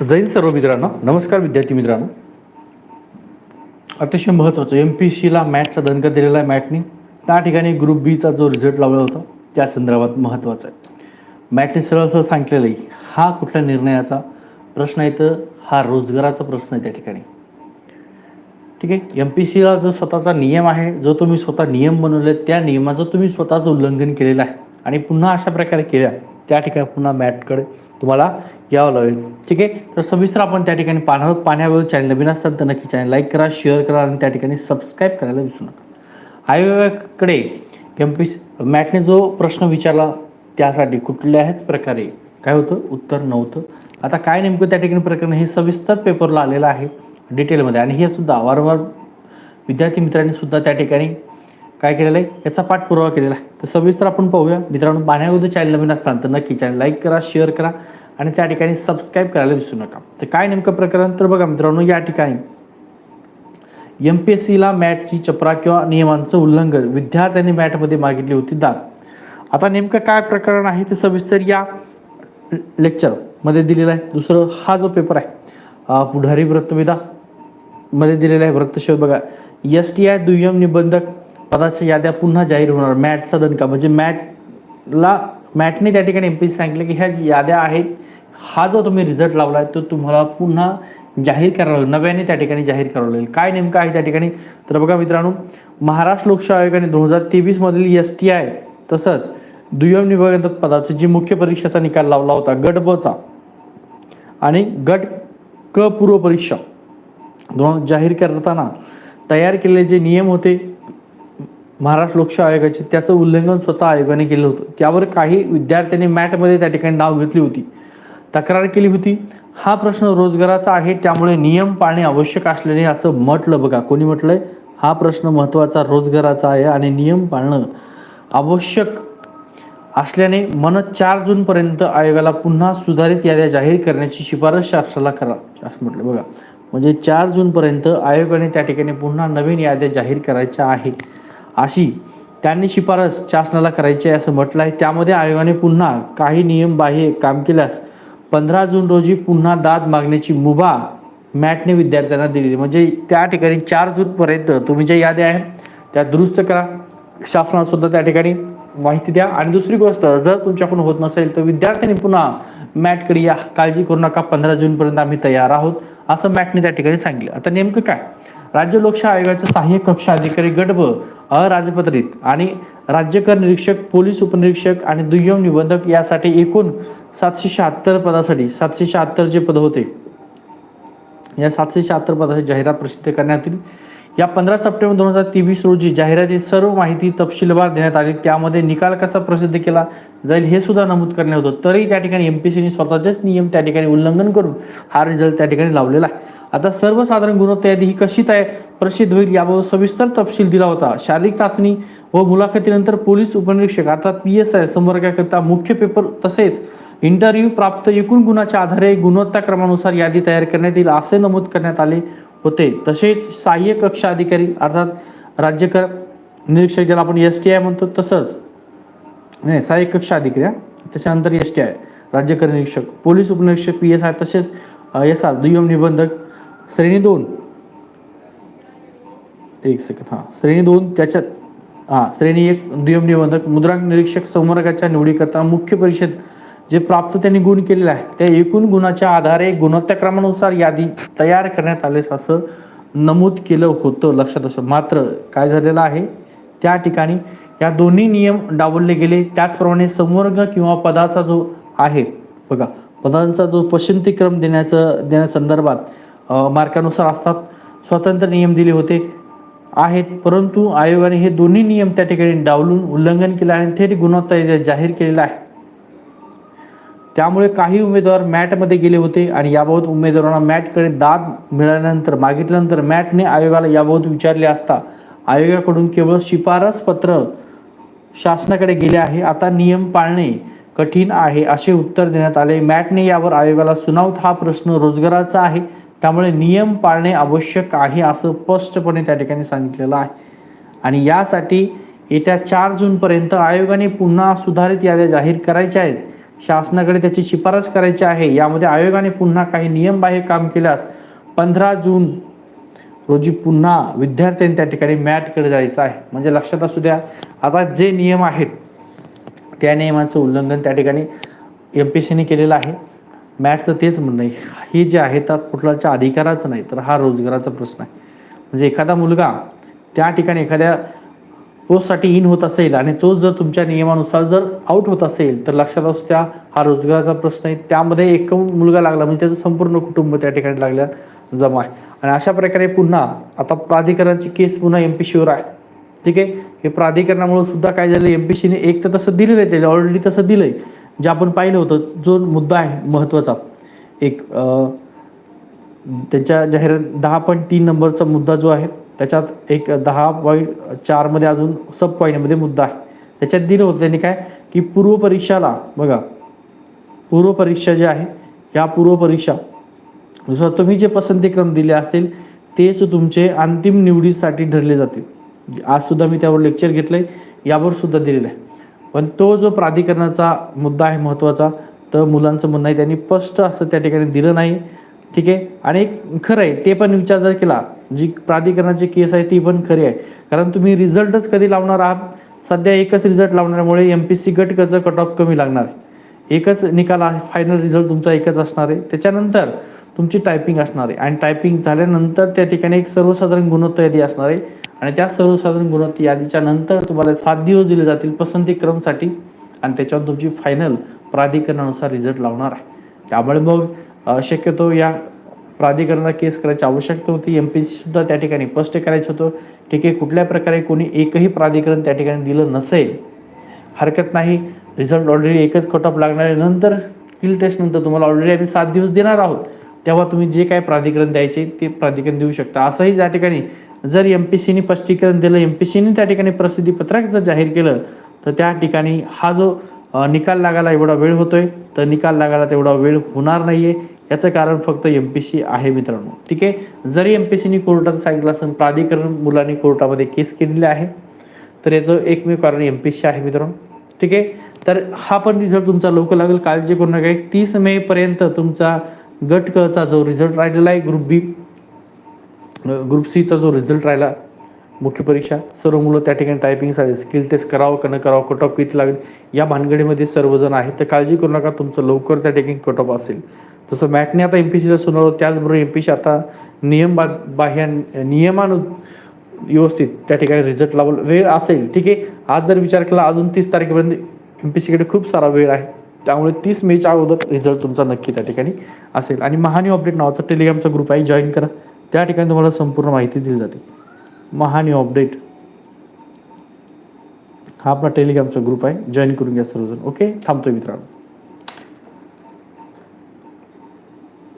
जैन सर्व मित्रांनो नमस्कार विद्यार्थी मित्रांनो. अतिशय महत्त्वाचं एम पी सीला मॅटचा दणका दिलेला आहे मॅटने त्या ठिकाणी ग्रुप बीचा जो रिझल्ट लावला होता त्या संदर्भात महत्त्वाचा आहे. मॅटने सरळ सरळ सांगितलेलं आहे हा कुठल्या निर्णयाचा प्रश्न आहे तर हा रोजगाराचा प्रश्न आहे त्या ठिकाणी. ठीक आहे एम पी सीला जो स्वतःचा नियम आहे जो तुम्ही स्वतः नियम बनवले त्या नियमाचं तुम्ही स्वतःचं उल्लंघन केलेलं आहे. आणि पुन्हा अशा प्रकारे केल्या त्या ठिकाणी पुन्हा मॅटकडे तुम्हाला यावं लागेल. ठीक आहे? तर सविस्तर आपण त्या ठिकाणी पाहणार आहोत. पाण्यावर चॅनल नवीन असतात तर नक्की चॅनल लाईक करा शेअर करा आणि त्या ठिकाणी सबस्क्राईब करायला विसरू नका. आयोगाकडे एम पी मॅटने जो प्रश्न विचारला त्यासाठी कुठल्याच प्रकारे काय होतं? उत्तर नव्हतं. आता काय नेमकं त्या ठिकाणी प्रकरण हे सविस्तर पेपरला आलेलं आहे डिटेलमध्ये आणि हे सुद्धा वारंवार विद्यार्थी मित्रांनी सुद्धा त्या ठिकाणी काय केलेलं आहे? याचा पाठपुरावा केलेला आहे. तर सविस्तर आपण पाहूया. मित्रांनो पाहण्याअगोदर चॅनल नवीन असताना तर नक्की चॅनल लाईक करा शेअर करा आणि त्या ठिकाणी सबस्क्राईब करायला विसरू नका. तर काय नेमकं प्रकरण? तर बघा मित्रांनो या ठिकाणी एम पी एस सीला मॅटची चपरा किंवा नियमांचं उल्लंघन विद्यार्थ्यांनी मॅटमध्ये मागितली होती दाद. आता नेमकं काय प्रकरण आहे ते सविस्तर या लेक्चरमध्ये दिलेलं आहे. दुसरं हा जो पेपर आहे पुढारी वृत्तविधा मध्ये दिलेला आहे. वृत्तशोध बघा. एस टी आय दुय्यम निबंधक पदाच्या याद्या पुन्हा जाहीर होणार. मॅटचा दणका म्हणजे मॅटला मॅटने त्या ठिकाणी एम पी सांगितलं की ह्या याद्या आहेत हा जो तुम्ही रिझल्ट लावला आहे तो तुम्हाला पुन्हा जाहीर करावा लागेल. नव्याने त्या ठिकाणी जाहीर करावं लागेल. काय नेमकं आहे त्या ठिकाणी? तर बघा मित्रांनो महाराष्ट्र लोकसेवा आयोगाने दोन हजार तेवीसमधील एस टी आय तसंच दुय्यम निबंधक पदाचा जी मुख्य परीक्षेचा निकाल लावला होता गट ब चा आणि गट क पूर्व परीक्षा दोन जाहीर करताना तयार केलेले जे नियम होते महाराष्ट्र लोकशाही आयोगाचे त्याचं उल्लंघन स्वतः आयोगाने केलं होतं. त्यावर काही विद्यार्थ्यांनी मॅटमध्ये त्या ठिकाणी नाव घेतली होती. तक्रार केली होती. हा प्रश्न रोजगाराचा आहे त्यामुळे नियम पाळणे आवश्यक असल्याने असं म्हटलं बघा. कोणी म्हटलंय? हा प्रश्न महत्त्वाचा रोजगाराचा आहे आणि नियम पाळणं आवश्यक असल्याने मन चार जूनपर्यंत आयोगाला पुन्हा सुधारित याद्या जाहीर करण्याची शिफारस शासनाला करा असं म्हटलं बघा. म्हणजे चार जूनपर्यंत आयोगाने त्या ठिकाणी पुन्हा नवीन याद्या जाहीर करायच्या आहेत. अशी त्यांनी शिफारस शासनाला करायची आहे असं म्हटलं आहे त्यामध्ये आयोगाने पुन्हा काही नियम बाह्य काम केल्यास पंधरा जून रोजी पुन्हा दाद मागण्याची मुभा मॅटने विद्यार्थ्यांना दिली म्हणजे त्या ठिकाणी चार जूनपर्यंत तुम्ही ज्या याद्या आहेत त्या दुरुस्त करा. शासनासुद्धा त्या ठिकाणी माहिती द्या. आणि दुसरी गोष्ट जर तुमच्याकडून होत नसेल तर विद्यार्थ्यांनी पुन्हा मॅटकडे या काळजी करू नका. पंधरा जूनपर्यंत आम्ही तयार आहोत असं मॅटने त्या ठिकाणी सांगितलं. आता नेमकं काय? राज्य लोकशाही आयोगाचे सहाय्यक कक्ष अधिकारी गट अराजपत्रित. आणि राज्यकर निरीक्षक पोलीस उपनिरीक्षक आणि दुय्यम निबंधक यासाठी एकूण सातशे शहात्तर पदासाठी सातशे शहात्तर जे पद होते. या सातशे शहात्तर पदाची जाहिरात प्रसिद्ध करण्यात आली. या पंधरा सप्टेंबर दोन हजार तेवीस रोजी जाहिरातीत सर्व माहिती तपशीलवार देण्यात आली. त्यामध्ये निकाल कसा प्रसिद्ध केला जाईल हे सुद्धा नमूद करण्यात होतं. तरी त्या ठिकाणी एम पी सीने स्वतःचेच नियम त्या ठिकाणी उल्लंघन करून हा रिझल्ट त्या ठिकाणी लावलेला आहे. आता सर्वसाधारण गुणवत्ता यादी ही कशी तयार प्रसिद्ध होईल याबाबत सविस्तर तपशील दिला होता. शारीरिक चाचणी व मुलाखतीनंतर पोलीस उपनिरीक्षक अर्थात पी एस आय संवर्गाकरिता मुख्य पेपर तसेच इंटरव्ह्यू प्राप्त एकूण गुणाच्या आधारे गुणवत्ता क्रमानुसार यादी तयार करण्यात येईल असे नमूद करण्यात आले. होते. तसेच सहाय्यक कक्ष अधिकारी अर्थात राज्यकर निरीक्षक ज्याला आपण एस टी आय म्हणतो तसंच नाही सहाय्यक कक्ष अधिकारी त्याच्यानंतर एस टी आय राज्यकर निरीक्षक पोलीस उपनिरीक्षक पी एस आय तसेच एस आर दुय्यम निबंधक श्रेणी दोन. एक सेकंद हां. श्रेणी दोन त्याच्यात हां श्रेणी एक दुय्यम निबंधक मुद्रांक निरीक्षक संवर्गाच्या निवडीकरता मुख्य परिषद जे प्राप्त त्यांनी गुण केलेले आहे त्या एकूण गुणाच्या आधारे गुणोत्तक्रमानुसार यादी तयार करण्यात आले असं नमूद केलं होतं लक्षात असं. मात्र काय झालेलं आहे? त्या ठिकाणी या दोन्ही नियम डावलले गेले. त्याचप्रमाणे संवर्ग किंवा पदाचा जो आहे बघा पदांचा जो पश्चिंतीक्रम देण्याचं देण्यासंदर्भात मार्कानुसार असतात स्वतंत्र नियम दिले होते आहेत. परंतु आयोगाने हे दोन्ही नियम त्या ठिकाणी डावलून उल्लंघन केलं आणि थेट गुणवत्ता जाहीर केलेला आहे. त्यामुळे काही उमेदवार मॅटमध्ये गेले होते आणि याबाबत उमेदवारांना मॅटकडे दाद मिळाल्यानंतर मागितल्यानंतर मॅटने आयोगाला याबाबत विचारले असता आयोगाकडून केवळ शिफारस पत्र शासनाकडे गेले आहे. आता नियम पाळणे कठीण आहे असे उत्तर देण्यात आले. मॅटने यावर आयोगाला सुनावत हा प्रश्न रोजगाराचा आहे. त्यामुळे नियम पाळणे आवश्यक आहे असं स्पष्टपणे त्या ठिकाणी सांगितलेलं आहे. आणि यासाठी येत्या चार जूनपर्यंत आयोगाने पुन्हा सुधारित याद्या जाहीर करायच्या आहेत. शासनाकडे त्याची शिफारस करायची आहे. यामध्ये आयोगाने पुन्हा काही नियमबाह्य काम केल्यास पंधरा जून रोजी पुन्हा विद्यार्थ्यांनी त्या ठिकाणी मॅटकडे जायचं आहे. म्हणजे लक्षात असू द्या आता जे नियम आहेत त्या नियमाचं उल्लंघन त्या ठिकाणी एम पी सीने केलेलं आहे. मॅटचं तेच म्हणणं आहे. हे जे आहे तर कुठलाच्या अधिकाराचं नाही तर हा रोजगाराचा प्रश्न आहे. म्हणजे एखादा मुलगा त्या ठिकाणी एखाद्या पोस्टसाठी इन होत असेल आणि तोच जर तुमच्या नियमानुसार जर आउट होत असेल तर लक्षात असू त्या हा रोजगाराचा प्रश्न आहे. त्यामध्ये एक मुलगा लागला म्हणजे त्याचं संपूर्ण कुटुंब त्या ठिकाणी लागल्यात जमा आहे. आणि अशा प्रकारे पुन्हा आता प्राधिकरणाची केस पुन्हा एम पी सीवर आहे. ठीक आहे? हे प्राधिकरणामुळे सुद्धा काय झालं एम पी सीने एक तर तसं दिलेलं आहे त्याला ऑलरेडी तसं दिलं आहे जे आपण पाहिलं होतं जो मुद्दा आहे महत्त्वाचा. एक त्याच्या जाहिरात दहा पॉईंट तीन नंबरचा मुद्दा जो आहे त्याच्यात एक दहा पॉईंट चारमध्ये अजून सब पॉईंटमध्ये मुद्दा आहे. त्याच्यात दिलं होतं त्यांनी काय? की पूर्वपरीक्षाला बघा पूर्वपरीक्षा जे आहे या पूर्वपरीक्षा नुसार तुम्ही जे पसंतीक्रम दिले असतील तेच तुमचे अंतिम निवडीसाठी ठरले जातील. म्हणजे आज सुद्धा मी त्यावर लेक्चर घेतलंय यावर सुद्धा दिलेलं आहे. पण तो जो प्राधिकरणाचा मुद्दा आहे महत्त्वाचा तर मुलांचं म्हणणं आहे त्यांनी स्पष्ट असं त्या ठिकाणी दिलं नाही. ठीक आहे? आणि खरं आहे ते पण विचार जर केला जी प्राधिकरणाची केस आहे ती पण खरी आहे. कारण तुम्ही रिझल्टच कधी लावणार आहात? सध्या एकच रिझल्ट लावण्यामुळे एम पी सी गटकचं कट ऑफ कमी लागणार आहे? एकच निकाल आहे फायनल रिझल्ट तुमचा एकच असणार आहे. त्याच्यानंतर तुमची टायपिंग असणार आहे. आणि टायपिंग झाल्यानंतर त्या ठिकाणी एक सर्वसाधारण गुणवत्ता यादी असणार आहे. आणि त्या सर्वसाधारण गुणवत्ता यादीच्या नंतर तुम्हाला सात दिवस दिले जातील पसंती क्रमसाठी आणि त्याच्यावर तुमची फायनल प्राधिकरणानुसार रिझल्ट लावणार आहे. त्यामुळे मग शक्यतो या प्राधिकरणाला केस करायची आवश्यकता होती. एम पी सुद्धा त्या ठिकाणी स्पष्ट करायचं होतं. ठीक आहे कुठल्या प्रकारे कोणी एकही प्राधिकरण त्या ठिकाणी दिलं नसेल हरकत नाही. रिझल्ट ऑलरेडी एकच कट ऑफ लागणार आहे. नंतर स्किल टेस्ट नंतर तुम्हाला ऑलरेडी आम्ही सात दिवस देणार आहोत. तेव्हा तुम्ही जे काय प्राधिकरण द्यायचे ते प्राधिकरण देऊ शकता. असंही त्या ठिकाणी जर एम पी सीने स्पष्टीकरण दिलं एम पी सीने त्या ठिकाणी प्रसिद्धीपत्रक जर जाहीर केलं तर त्या ठिकाणी हा जो निकाल लागायला एवढा वेळ होतोय तर निकाल लागायला तेवढा वेळ होणार नाहीये. याचं कारण फक्त एम पी सी आहे मित्रांनो. ठीक आहे? जरी एम पी सीने कोर्टात सांगितलं असेल प्राधिकरण मुलांनी कोर्टामध्ये केस केलेली आहे तर याचं एकमेव कारण एम पी सी आहे मित्रांनो. ठीक आहे? तर हा पण रिझल्ट तुमचा लवकर लागेल. काळजी करू नका एक तीस मे पर्यंत तुमचा गट कचा जो रिझल्ट राहिलेला आहे ग्रुप बी ग्रुप सीचा जो रिझल्ट राहिला मुख्य परीक्षा सर्व मुलं त्या ठिकाणी टायपिंगसाठी स्किल टेस्ट करावं का न करावं कट ऑफ किती लागेल या भानगडीमध्ये सर्वजण आहेत. तर काळजी करू नका तुमचं लवकर त्या ठिकाणी कट ऑफ असेल. तसं मॅकने आता एम पी सीचा सुनावलं त्याचबरोबर एम पी सी आता नियम बा बाह्य नियमानु व्यवस्थित त्या ठिकाणी रिझल्ट लावला वेळ असेल ठीक आहे? आज जर विचार केला अजून तीस तारखेपर्यंत एम पी सीकडे खूप सारा वेळ आहे. त्यामुळे तीस मेच्या अगोदर रिझल्ट तुमचा नक्की त्या ठिकाणी असेल. आणि महानी अपडेट नावाचा टेलिग्रामचा ग्रुप आहे जॉईन करा. त्या ठिकाणी तुम्हाला संपूर्ण माहिती दिली जाते. महानी अपडेट हा आपला टेलिग्रामचा ग्रुप आहे. जॉईन करून घ्या सर्वजण ओके? थांबतोय मित्रांनो.